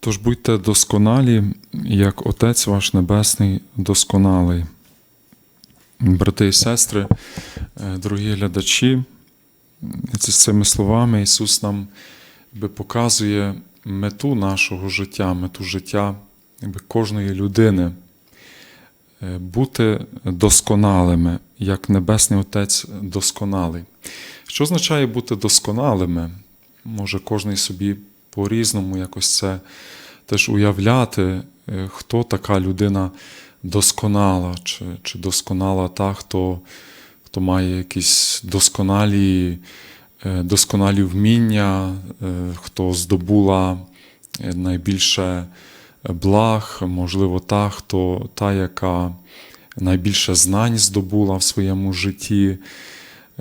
Тож будьте досконалі, як Отець ваш Небесний досконалий. Брати і сестри, е, дорогі глядачі, з цими словами Ісус нам якби, показує мету нашого життя, мету життя якби, кожної людини. Е, Бути досконалими, як Небесний Отець досконалий. Що означає бути досконалими? Може, кожен собі по-різному якось це теж уявляти, е, хто така людина досконала, чи, чи досконала та, хто, хто має якісь досконалі, е, досконалі вміння, е, хто здобула найбільше благ, можливо, та, хто, та, яка найбільше знань здобула в своєму житті.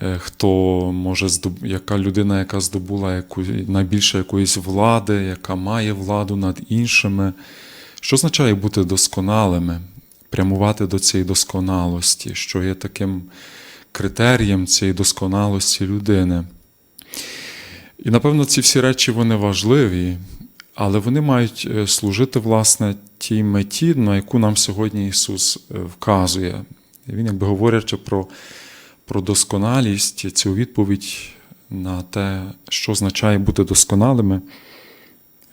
Е, Хто може здоб... яка людина, яка здобула яку... найбільше якоїсь влади, яка має владу над іншими. Що означає бути досконалими, прямувати до цієї досконалості, що є таким критерієм цієї досконалості людини? І напевно ці всі речі вони важливі, але вони мають е, служити, власне, тій меті, на яку нам сьогодні Ісус е, вказує. Він, якби говорячи про про досконалість, цю відповідь на те, що означає бути досконалими,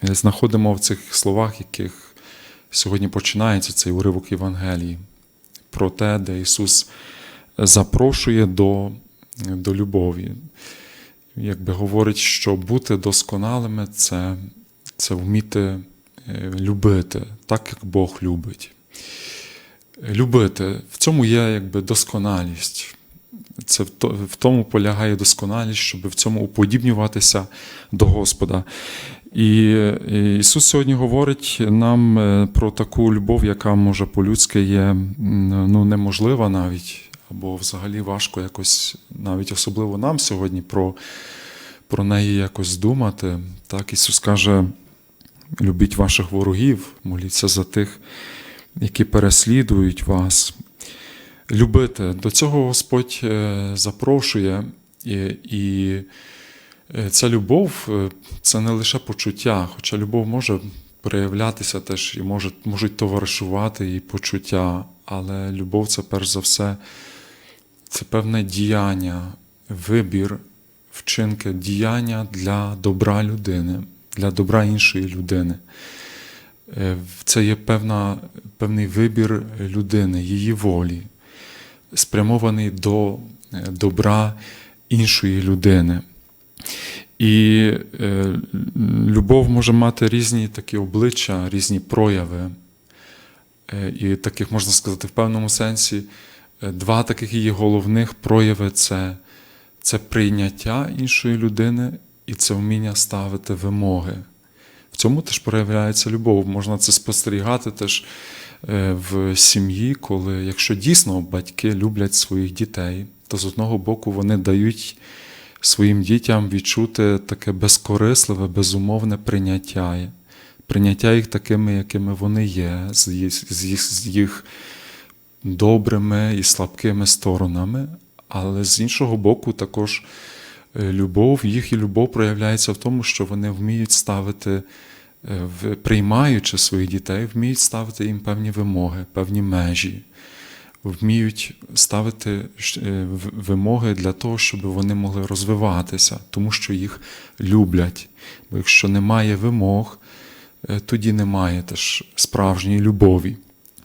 е, знаходимо в цих словах, яких сьогодні починається цей уривок Євангелії, про те, де Ісус запрошує до, до любові. Якби говорить, що бути досконалими це, це вміти е, любити, так як Бог любить. Любити в цьому є якби досконалість. Це в тому полягає досконалість, щоб в цьому уподібнюватися до Господа. І Ісус сьогодні говорить нам е, про таку любов, яка може по-людськи є ну, неможлива навіть, або взагалі важко якось, навіть особливо нам сьогодні про, про неї якось думати. Так, Ісус каже: любіть ваших ворогів, моліться за тих, які переслідують вас любити. До цього Господь е, запрошує, і, е, ця любов е, це не лише почуття, хоча любов може проявлятися теж і може, можуть товаришувати і почуття, але любов це перш за все це певне діяння, вибір, вчинки, діяння для добра людини, для добра іншої людини. Це є певна, певний вибір людини, її волі спрямований до е, добра іншої людини. І е, любов може мати різні такі обличчя, різні прояви. Е, І таких, можна сказати, в певному сенсі, два таких її головних прояви це, це прийняття іншої людини і це вміння ставити вимоги. В цьому теж проявляється любов. Можна це спостерігати теж е, в сім'ї, коли, якщо дійсно батьки люблять своїх дітей, то з одного боку вони дають своїм дітям відчути таке безкорисливе, безумовне прийняття, прийняття їх такими, якими вони є, з їх, з їх, добрими і слабкими сторонами, але з іншого боку, також любов, їх і любов проявляється в тому, що вони вміють ставити, е, приймаючи своїх дітей, вміють ставити їм певні вимоги, певні межі, вміють ставити е, вимоги для того, щоб вони могли розвиватися, тому що їх люблять. Бо якщо немає вимог, е, тоді немає теж справжньої любові.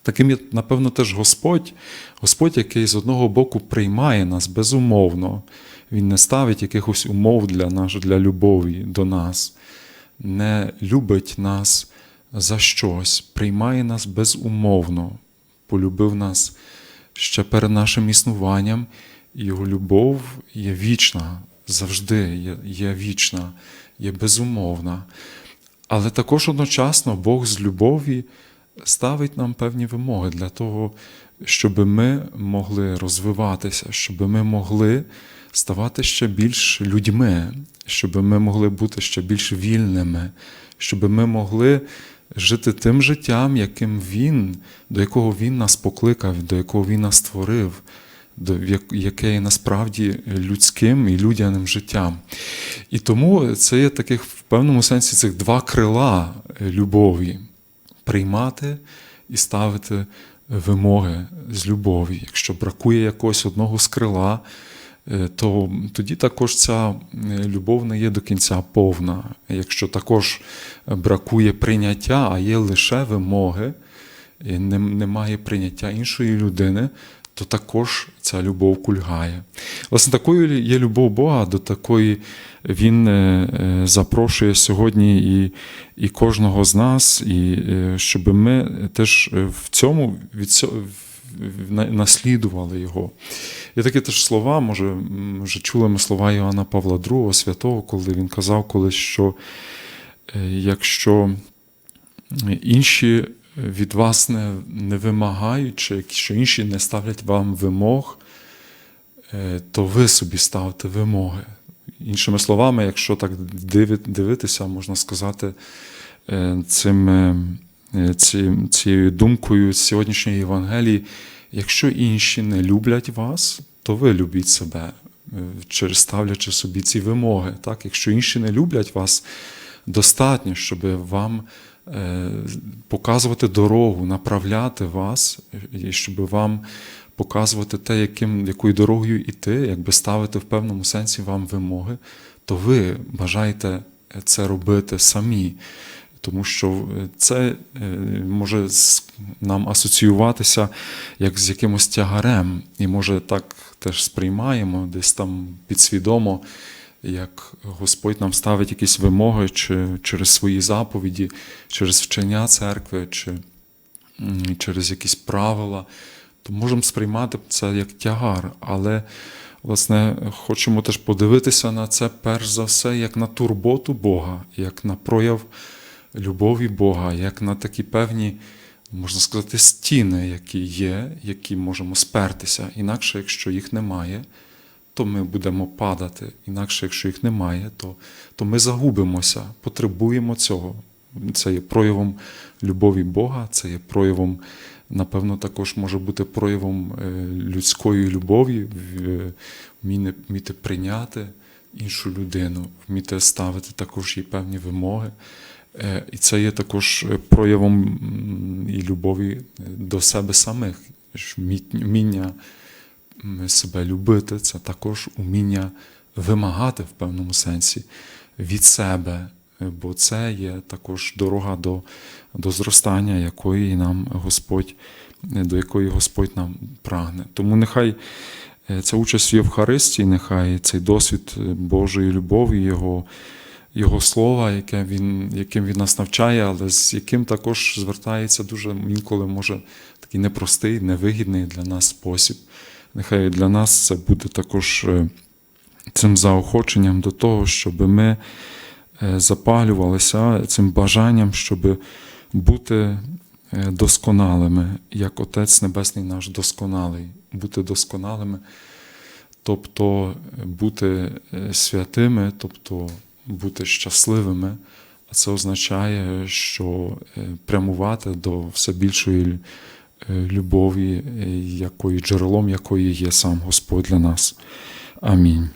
Таким напевно, теж Господь, Господь, який з одного боку приймає нас безумовно, Він не ставить якихось умов для, наш, для любові до нас, не любить нас за щось, приймає нас безумовно, полюбив нас ще перед нашим існуванням, Його любов є вічна, завжди є, є вічна, є безумовна. Але також одночасно Бог з любові ставить нам певні вимоги для того, щоб ми могли розвиватися, щоб ми могли ставати ще більш людьми, щоб ми могли бути ще більш вільними, щоб ми могли жити тим життям, яким Він, до якого Він нас покликав, до якого Він нас створив, яке є насправді людським і людяним життям. І тому це є таких в певному сенсі цих два крила любові, приймати і ставити вимоги з любові. Якщо бракує якогось одного з крила, е, то тоді також ця е, любов не є до кінця повна. Якщо також бракує прийняття, а є лише вимоги, і немає прийняття іншої людини, то також ця любов кульгає. Власне, такою є любов Бога, до такої Він е, е, запрошує сьогодні і, і кожного з нас, і е, щоб ми теж в цьому від наслідували його. Є такі теж слова, може, вже чули ми слова Іоанна Павла II, святого, коли він казав колись, що якщо інші від вас не, не вимагають, якщо інші не ставлять вам вимог, е, то ви собі ставте вимоги. Іншими словами, якщо так дивитися, можна сказати, е, цим, е, ці- цією думкою сьогоднішньої Євангелії, якщо інші не люблять вас, то ви любіть себе, ставлячи собі ці вимоги. Так? Якщо інші не люблять вас, достатньо, щоб вам е, показувати дорогу, направляти вас, і щоб вам показувати те, яким, якою дорогою йти, якби ставити в певному сенсі вам вимоги, то ви бажаєте це робити самі. Тому що це е, може нам асоціюватися як з якимось тягарем, і може так теж сприймаємо десь там підсвідомо, як Господь нам ставить якісь вимоги чи через свої заповіді, через вчення церкви, чи через якісь правила, то можемо сприймати це як тягар. Але, власне, хочемо теж подивитися на це перш за все, як на турботу Бога, як на прояв любові Бога, як на такі певні, можна сказати, стіни, які є, які можемо спертися. Інакше, якщо їх немає, то ми будемо падати. Інакше, якщо їх немає, то, то ми загубимося, потребуємо цього. Це є проявом любові Бога, це є проявом, напевно, також може бути проявом е, людської любові, в- вміти прийняти іншу людину, вміти ставити також їй певні вимоги. Е, І це є також е, проявом і любові до себе самих, вміння себе любити, це також уміння вимагати в певному сенсі від себе, бо це є також дорога до, до зростання, якої нам Господь, до якої Господь нам прагне. Тому нехай е, ця участь в Євхаристії, нехай цей досвід е, Божої любові, Його. Його слова, яке він, яким він нас навчає, але з яким також звертається дуже інколи може такий непростий, невигідний для нас спосіб. Нехай для нас це буде також е, цим заохоченням до того, щоб ми е, запалювалися цим бажанням, щоб бути е, досконалими, як Отець Небесний наш досконалий, бути досконалими, тобто бути святими, тобто бути щасливими. А це означає, що прямувати до все більшої любові, е, якої джерелом якої є сам Господь для нас. Амінь.